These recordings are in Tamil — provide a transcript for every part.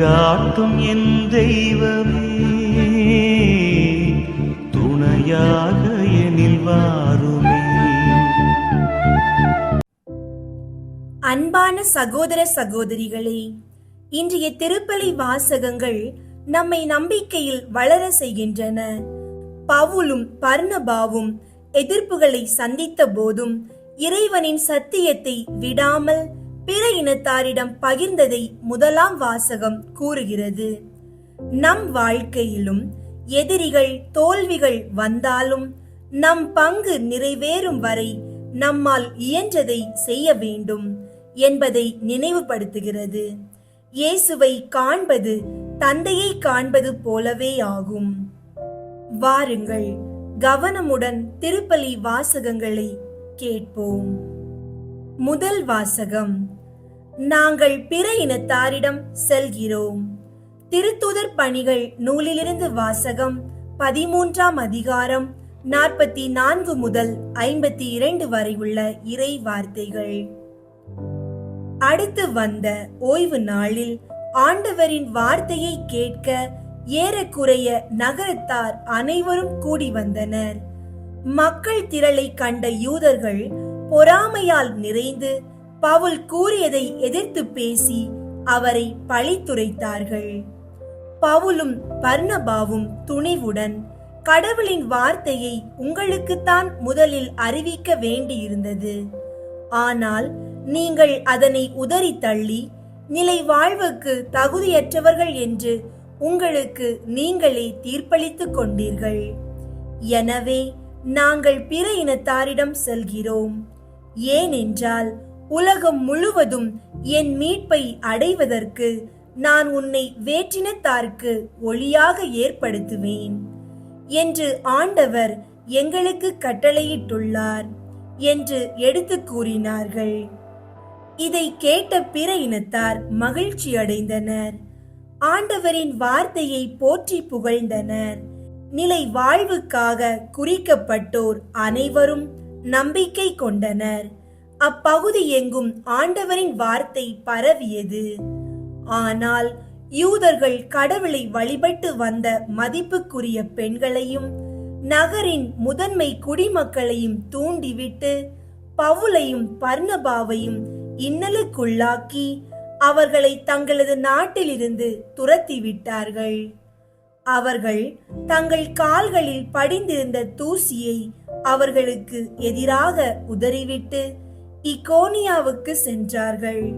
வழிகாட்டும் என் தெய்வமே. துணையாக எனில் வாருமே. அன்பான சகோதர சகோதரிகளே இன்றைய திருப்பலி வாசகங்கள் நம்மை நம்பிக்கையில் வளர செய்கின்றன. பவுலும் பர்ணபாவும் எதிர்ப்புகளை சந்தித்த போதும் இறைவனின் சத்தியத்தை விடாமல் பிற இனத்தாரிடம் பகிர்ந்ததை முதலாம் வாசகம் கூறுகிறது. நம் வாழ்க்கையிலும் எதிரிகள் தோல்விகள் வந்தாலும் நம் பங்கு நிறைவேறும் வரை நம்மால் இயன்றதை செய்ய வேண்டும் என்பதை நினைவுபடுத்துகிறது. இயேசுவை காண்பது தந்தையை காண்பது போலவே ஆகும். வாருங்கள் கவனமுடன் திருப்பலி வாசகங்களை கேட்போம். முதல் வாசகம் நாங்கள் பிற இனத்தாரிடம் செல்கிறோம். திருத்துதர் பணிகள் நூலிலிருந்து வாசகம் பதிமூன்றாம் அதிகாரம் நாற்பத்தி நான்கு முதல் ஐம்பத்தி இரண்டு வரை உள்ள இறை வார்த்தைகள். அடுத்து வந்த ஓய்வு நாளில் ஆண்டவரின் வார்த்தையை கேட்க ஏறக்குறைய நகரத்தார் அனைவரும் கூடி வந்தனர். மக்கள் திரளை கண்ட யூதர்கள் பொறாமையால் நிறைந்து பவுல் கூறியதை எதிர்த்து பேசி அவரை பழித்துரைத்தார்கள். பவுலும் பர்ணபாவும் துணிவுடன் கடவுளின் வார்த்தையை உங்களுக்குத்தான் முதலில் அறிவிக்க வேண்டியிருந்தது. ஆனால் நீங்கள் அதனை உதறி தள்ளி நிலை வாழ்வுக்கு தகுதியற்றவர்கள் என்று உங்களுக்கு நீங்களே தீர்ப்பளித்துக் கொண்டீர்கள். எனவே நாங்கள் பிற இனத்தாரிடம் செல்கிறோம். ஏனென்றால் உலகம் முழுவதும் என் மீட்பை அடைவதற்கு நான் உன்னை வேற்றினத்தார்க்கு ஒளியாக ஏற்படுத்துவேன் என்று ஆண்டவர் எங்களுக்கு கட்டளையிட்டுள்ளார் என்று எடுத்து கூறினார்கள். இதை கேட்ட பிற இனத்தார் மகிழ்ச்சி அடைந்தனர் ஆண்டவரின் வார்த்தையை போற்றி புகழ்ந்தனர். நிலை வாழ்வுக்காக குறிக்கப்பட்டோர் அனைவரும் நம்பிக்கை கொண்டனர். அப்பகுதி எங்கும் ஆண்டவரின் வார்த்தை பரவியது. ஆனால் யூதர்கள் கடவுளை வழிபட்டு வந்த மதிப்புக்குரிய பெண்களையும் நகரின் முதன்மை குடிமக்களையும் தூண்டிவிட்டு பவுலையும் பர்ணபாவையும் இன்னலுக்குள்ளாக்கி அவர்களை தங்களது நாட்டிலிருந்து துரத்திவிட்டார்கள். அவர்கள் தங்கள் கால்களில் படிந்திருந்த தூசியை அவர்களுக்கு எதிராக உதறிவிட்டு இக்கோனியாவுக்கு சென்றார்கள்.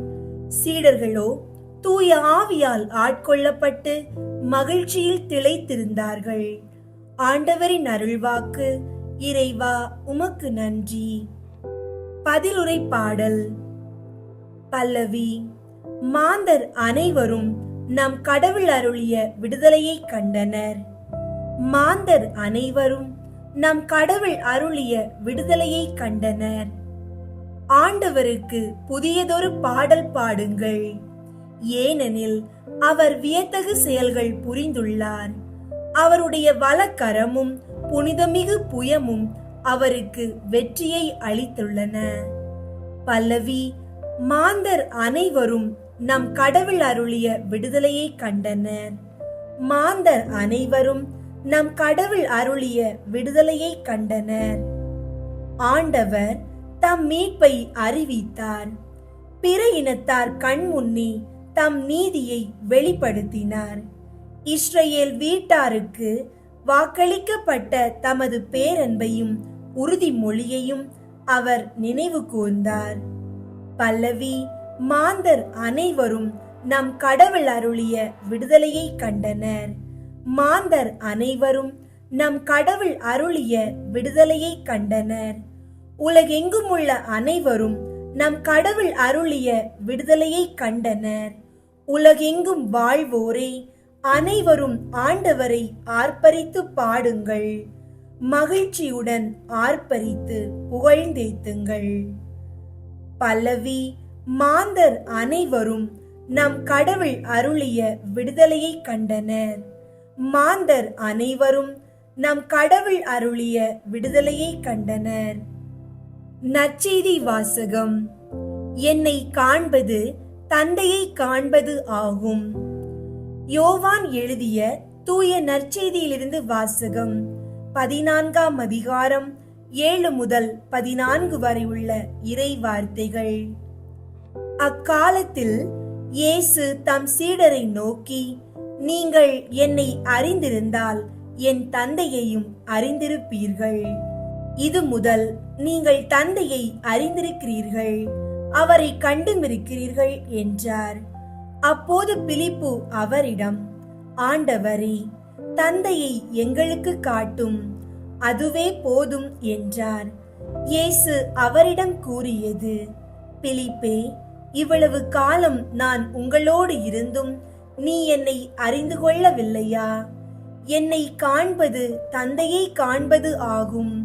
சீடர்களோ தூய ஆவியால் ஆட்கொள்ளப்பட்டு மகிழ்ச்சியில் திளைத்திருந்தார்கள். ஆண்டவரின் அருள்வாக்கு இறைவா உமக்கு நன்றி. பதிலுரை பாடல். பல்லவி மாந்தர் அனைவரும் நம் கடவுள் அருளிய விடுதலையை கண்டனர். மாந்தர் அனைவரும் நம் கடவுள் அருளிய விடுதலையை கண்டனர். ஆண்டவருக்கு புதியதொரு பாடல் பாடுங்கள். ஏனெனில் அவர் வியத்தகு செயல்கள் புரிந்துள்ளார். அவருடைய வலக்கரமும் புனிதமிகு புயமும் அவருக்கு வெற்றியை அளித்துள்ளன. பல்லவி மாந்தர் அனைவரும் நம் கடவுள் அருளிய விடுதலையை கண்டனர். மாந்தர் அனைவரும் நம் கடவுள் அருளிய விடுதலையை கண்டனர். ஆண்டவர் தம் மீட்பை அறிவித்தார். பிற இனத்தார் கண்முன்னே தம் நீதியை வெளிப்படுத்தினார். இஸ்ரேல் வீட்டாருக்கு வாக்களிக்கப்பட்ட தமது பேரன்பையும் உறுதிமொழியையும் அவர் நினைவு கூர்ந்தார். பல்லவி மாந்தர் அனைவரும் நம் கடவுள் அருளிய விடுதலையை கண்டனர். மாந்தர் அனைவரும் நம் கடவுள் அருளிய விடுதலையை கண்டனர். உலகெங்கும் உள்ள அனைவரும் நம் கடவுள் அருளிய விடுதலையை கண்டனர். உலகெங்கும் வாழ்வோரே அனைவரும் ஆண்டவரை ஆர்ப்பரித்து பாடுங்கள். மகிழ்ச்சியுடன் ஆர்ப்பரித்து புகழ்ந்தேத்துங்கள். பல்லவி மாந்தர் அனைவரும் நம் கடவுள் அருளிய விடுதலையை கண்டனர். மாந்தர் அனைவரும் நம் கடவுள் அருளிய விடுதலையை கண்டனர். நற்செய்தி வாசகம். என்னை காண்பது தந்தையை காண்பது ஆகும். யோவான் எழுதிய தூய நற்செய்தியிலிருந்து வாசகம். பதினான்காம் அதிகாரம் ஏழு முதல் பதினான்கு வரை உள்ள இறை வார்த்தைகள். அக்காலத்தில் இயேசு தம் சீடரை நோக்கி நீங்கள் என்னை அறிந்திருந்தால் என் தந்தையையும் அறிந்திருப்பீர்கள். இது முதல் நீங்கள் தந்தையை அறிந்திருக்கிறீர்கள். அவரை கண்டுமிருக்கிறீர்கள் என்றார். அப்போது பிலிப்பு அவரிடம் ஆண்டவரே தந்தையை எங்களுக்கு காட்டும். அதுவே போதும் என்றார். இயேசு அவரிடம் கூறியது பிலிப்பே இவ்வளவு காலம் நான் உங்களோடு இருந்தும் நீ என்னை அறிந்து கொள்ளவில்லையா? என்னை காண்பது தந்தையை காண்பது ஆகும்.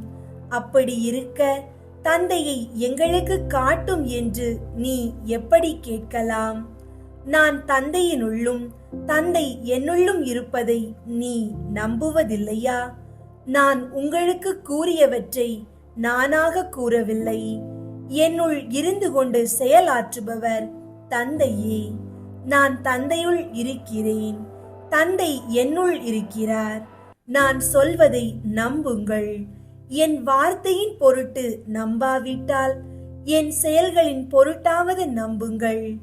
அப்படி இருக்க தந்தையை எங்களுக்கு காட்டும் என்று நீ எப்படி கேட்கலாம்? நான் தந்தையினுள்ளும் தந்தை என்னுள்ளும் இருப்பதை நீ நம்புவதில்லையா? நான் உங்களுக்கு கூறியவற்றை நானாக கூறவில்லை. என்னுள் இருந்து கொண்டு செயலாற்றுபவர் தந்தையே. நான் தந்தையுள் இருக்கிறேன். தந்தை என்னுள் இருக்கிறார். நான் சொல்வதை நம்புங்கள். என் வார்த்தையின் பொருட்டு நம்பாவிட்டால் என் செயல்களின் பொருட்டாவது நம்புங்கள்.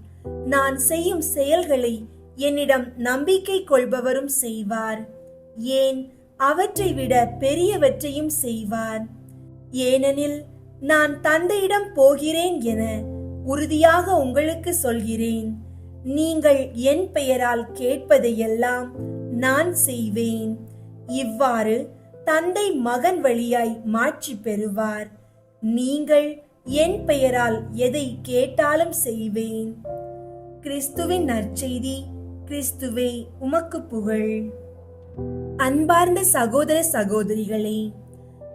நான் செய்யும் செயல்களை என்னிடம் நம்பிக்கை கொள்பவரும் செய்வார். ஏன்? அவற்றை விட பெரியவற்றையும் செய்வார். ஏனெனில் நான் தந்தையிடம் போகிறேன் என உறுதியாக உங்களுக்கு சொல்கிறேன். நீங்கள் என் பெயரால் கேட்பதையெல்லாம் நான் செய்வேன். இவ்வாறு தந்தை மகன் வழியாய் மாட்சி பெறுவார். நீங்கள் என் பெயரால் எதை கேட்டாலும் செய்வேன். கிறிஸ்துவின் நற்செய்தி கிறிஸ்துவே உமக்கு புகழ். அன்பார்ந்த சகோதர சகோதரிகளே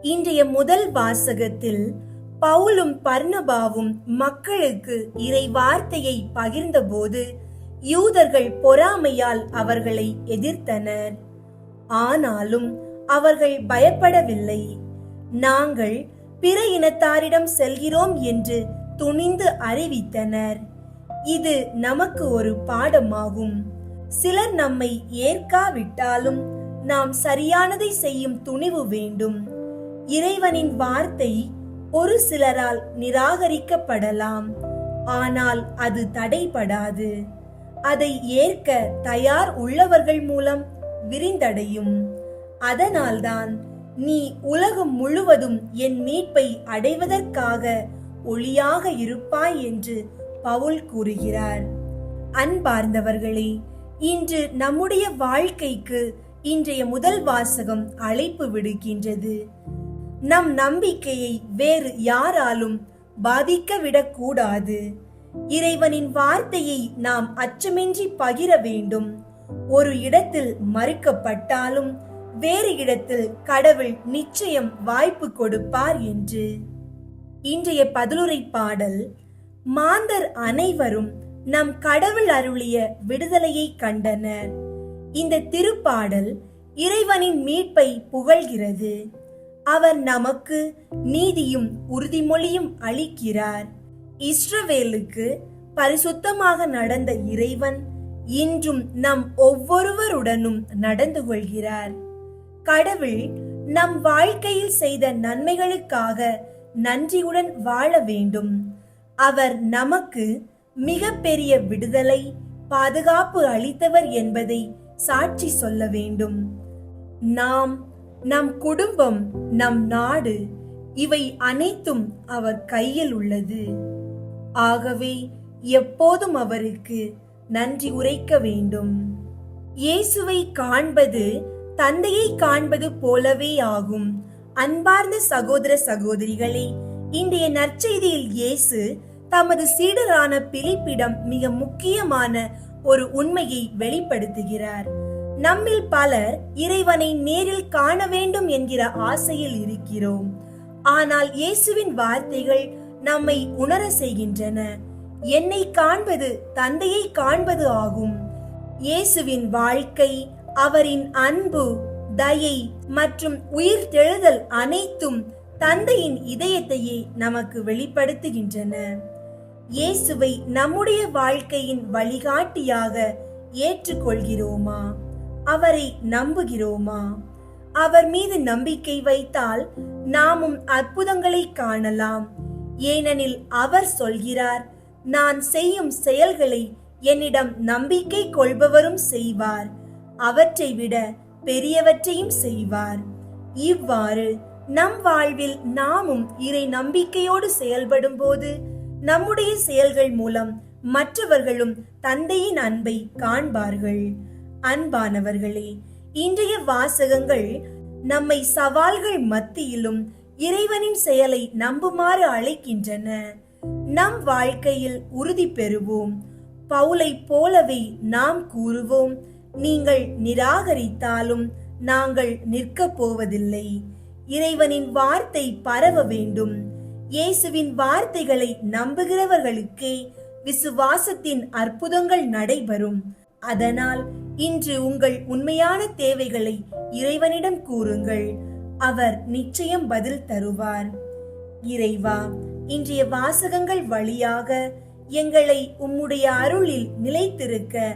இன்றைய முதல் வாசகத்தில் பவுலும் பர்ணபாவும் மக்களுக்கு இறை வார்த்தையை பகிர்ந்தபோது யூதர்கள் பொறாமையால் அவர்களை எதிர்த்தனர். ஆனாலும் அவர்கள் பயப்படவில்லை. நாங்கள் பிற இனத்தாரிடம் செல்கிறோம் என்று துணிந்து அறிவித்தனர். இது நமக்கு ஒரு பாடமாகும். சிலர் நம்மை ஏற்காவிட்டாலும் நாம் சரியானதை செய்யும் துணிவு வேண்டும். இறைவனின் வார்த்தை ஒரு சிலரால் நிராகரிக்கப்படலாம். ஆனால் அது தடைபடாது. அதை ஏற்க தயார் உள்ளவர்கள் மூலம் விரிந்தடையும். அதனால்தான் நீ உலகம் முழுவதும் என் மீட்பை அடைவதற்காக ஒளியாக இருப்பாய் என்று பவுல் கூறுகிறார். அன்பார்ந்தவர்களே இன்று நம்முடைய வாழ்க்கைக்கு இன்றைய முதல் வாசகம் அழைப்பு விடுக்கின்றது. நம் நம்பிக்கையை வேறு யாராலும் பாதிக்க விடக்கூடாது இறைவனின் வார்த்தையை நாம் அச்சமின்றி பகிர வேண்டும். ஒரு இடத்தில் மறுக்கப்பட்டாலும் வேறு இடத்தில் கடவுள் நிச்சயம் வாய்ப்பு கொடுப்பார் என்று. இன்றைய பதிலுரை பாடல் மாந்தர் அனைவரும் நம் கடவுள் அருளிய விடுதலையை கண்டனர். இந்த திருப்பாடல் இறைவனின் மீட்பை புகழ்கிறது. அவர் நமக்கு நீதியும் உறுதிமொழியும் அளிக்கிறார். இஸ்ரவேலுக்கு பரிசுத்தமாக நடந்த இறைவன் இன்றும் நம் ஒவ்வொருவருடனும் நடந்து கொள்கிறார். கடவுள் நம் வாழ்க்கையில் செய்த நன்மைகளுக்காக நன்றியுடன் வாழ வேண்டும். அவர் நமக்கு மிக பெரிய விடுதலை பாதுகாப்பு அளித்தவர் என்பதை சாட்சி சொல்ல வேண்டும். நாம் நம் குடும்பம் நம் நாடு இவை அனைத்தும் அவர் கையில் உள்ளது. ஆகவே எப்போதும் அவருக்கு நன்றி உரைக்க வேண்டும். இயேசுவை காண்பது தந்தையை காண்பது போலவே ஆகும். அன்பார்ந்த சகோதர சகோதரிகளே இன்றைய நற்செய்தியில் இயேசு தமது சீடரான பிலிப்பிடம் மிக முக்கியமான ஒரு உண்மையை வெளிப்படுத்துகிறார். நம்மில் பலர் இறைவனை நேரில் காண வேண்டும் என்கிற ஆசையில் இருக்கிறோம். ஆனால் இயேசுவின் வார்த்தைகள் நம்மை உணர செய்கின்றன. என்னை காண்பது தந்தையை காண்பது ஆகும். இயேசுவின் வாழ்க்கை அவரின் அன்பு தயை மற்றும் உயிர் தெழுதல் அனைத்தும் தந்தையின் இதயத்தையே நமக்கு வெளிப்படுத்துகின்றன. இயேசுவை நம்முடைய வாழ்க்கையின் வழிகாட்டியாக ஏற்றுக்கொள்கிறோமா? அவரை நம்புகிறோமா? அவர் மீது நம்பிக்கை வைத்தால் நாமும் அற்புதங்களை காணலாம். ஏனெனில் அவர் சொல்கிறார் நான் செய்யும் செயல்களை என்னிடம் நம்பிக்கை கொள்பவரும் செய்வார். அவற்றை விட பெரியவற்றையும் செய்வார். இவ்வாறு நம் வாழ்வில் நாமும் இறை நம்பிக்கையோடு செயல்படும் போது நம்முடைய செயல்கள் மூலம் மற்றவர்களும் தந்தையின் அன்பை காண்பார்கள். அன்பானவர்களே இன்றைய வாசகங்கள் நம்மை சவால்கள் மத்தியிலும் இறைவனின் செயலை நம்புமாறு அழைக்கின்றன. நம் வாழ்க்கையில் உறுதி பெறுவோம். பவுலை போலவே நாம் கூறுவோம் நீங்கள் நிராகரித்தாலும் நாங்கள் நிற்கப் போவதில்லை இறைவனின் வார்த்தை பரவ வேண்டும். இயேசுவின் வார்த்தைகளை நம்புகிறவர்களுக்கே விசுவாசத்தின் அற்புதங்கள் நடைபெறும். அதனால் இன்று உங்கள் உண்மையான தேவைகளை இறைவனிடம் கூறுங்கள். அவர் நிச்சயம் பதில் தருவார். இறைவா இன்றைய வாசகங்கள் வழியாக எங்களை உம்முடைய அருளில் நிலைத்திருக்க